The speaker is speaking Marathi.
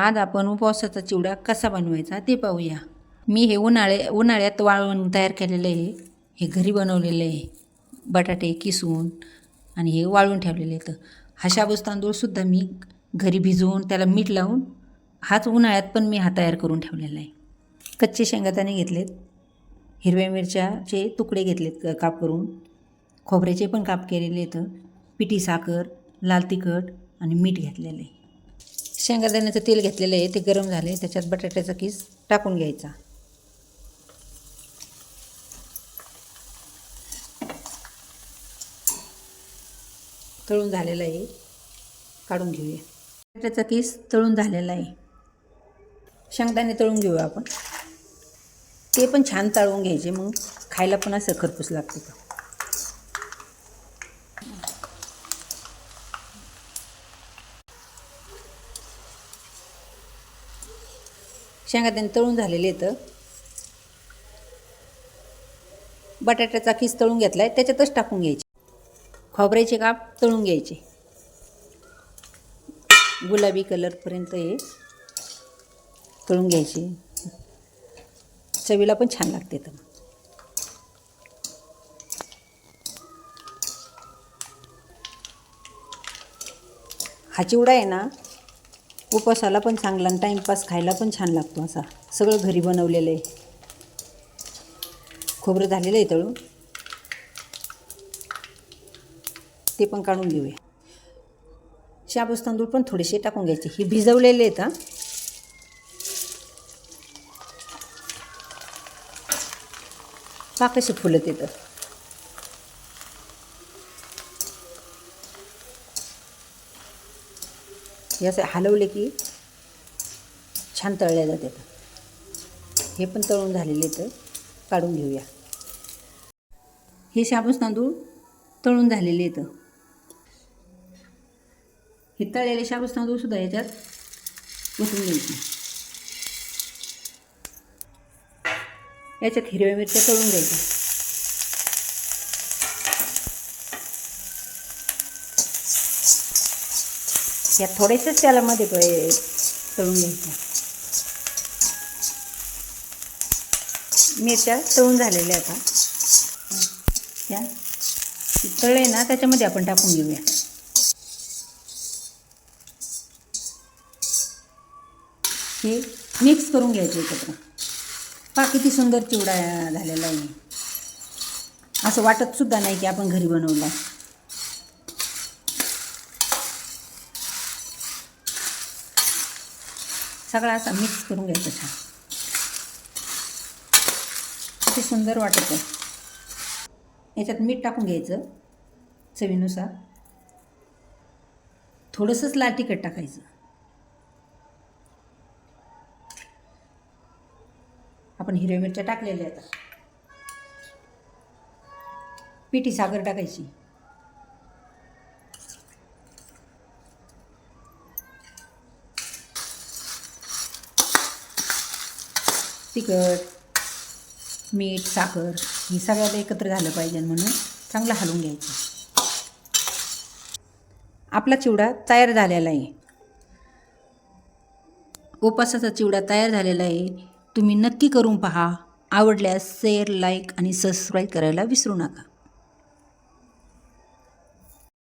आज आपण उपवासाचा चिवडा कसा बनवायचा ते पाहूया. मी हे उन्हाळे उन्हाळ्यात वाळवून तयार केलेलं आहे. हे घरी बनवलेलं आहे. बटाटे किसून आणि हे वाळवून ठेवलेले आहेत हा तांदूळसुद्धा मी घरी भिजवून त्याला मीठ लावून हाच उन्हाळ्यात पण मी हा तयार करून ठेवलेला आहे. कच्चे शेंगादाणे घेतलेत. हिरव्या मिरच्याचे तुकडे घेतलेत काप करून. खोबऱ्याचे पण काप केलेले आहेत. पिठी साखर लाल तिखट आणि मीठ घेतलेलं आहे. शेंगादाण्याचं तेल घेतलेलं आहे ते गरम झाले त्याच्यात बटाट्याचा किस टाकून घ्यायचा. तळून झालेला आहे काढून घेऊया. बटाट्याचा किस तळून झालेला आहे. शेंगदाणे तळून घेऊया आपण. ते पण छान तळून घ्यायचे मग खायला पण असं खरपूस लागतं. का शेंगा त्यांनी तळून झालेले आहेत. बटाट्याचा खीस तळून घेतला आहे त्याच्यातच टाकून घ्यायचे. खोबऱ्याचे काप तळून घ्यायचे. गुलाबी कलरपर्यंत हे तळून घ्यायचे. चवीला पण छान लागते तर. हा चिवडा आहे ना उपवासाला पण चांगला आणि टाईमपास खायला पण छान लागतो असा. सगळं घरी बनवलेलं आहे. खोबरं झालेलं आहे तळून. ते पण काढून घेऊया. शाबूस तांदूळ पण थोडेसे टाकून घ्यायचे. हे भिजवलेले आहेत हां. पाकशी कसे फुलत येतं. हे असे हलवले की छान तळल्या जातात. हे पण तळून झालेले तर काढून घेऊया. हे शाबूस तांदूळ तळून झालेले येतं हे तळलेले शाबूस तांदूळसुद्धा याच्यात ओतून घ्यायचे. याच्यात हिरव्या मिरच्या तळून घ्यायच्या. या थोडेसेच त्याला मध्ये तळून घ्यायच्या मिरच्या तळून झालेल्या आता. या तळे ना त्याच्यामध्ये आपण टाकून घेऊया. हे मिक्स करून घ्यायचे एकत्र. पा किती सुंदर चिवडा झालेला आहे. असं वाटत सुद्धा नाही की आपण घरी बनवला आहे सगळा असा मिक्स करून घ्यायचा छान. किती सुंदर वाटत आहे. याच्यात मीठ टाकून घ्यायचं चवीनुसार. थोडंसंच लाल तिखट टाकायचं. आपण हिरव्या मिरच्या टाकलेल्या आता पिठी साखर टाकायची. तिखट मीठ साखर हे सगळ्याला एकत्र झालं पाहिजे म्हणून चांगलं हलवून घ्यायचं. आपला चिवडा तयार झालेला आहे. उपासाचा चिवडा तयार झालेला आहे. तुम्ही नक्की करून पहा. आवडल्यास शेअर लाईक आणि सबस्क्राईब करायला विसरू नका.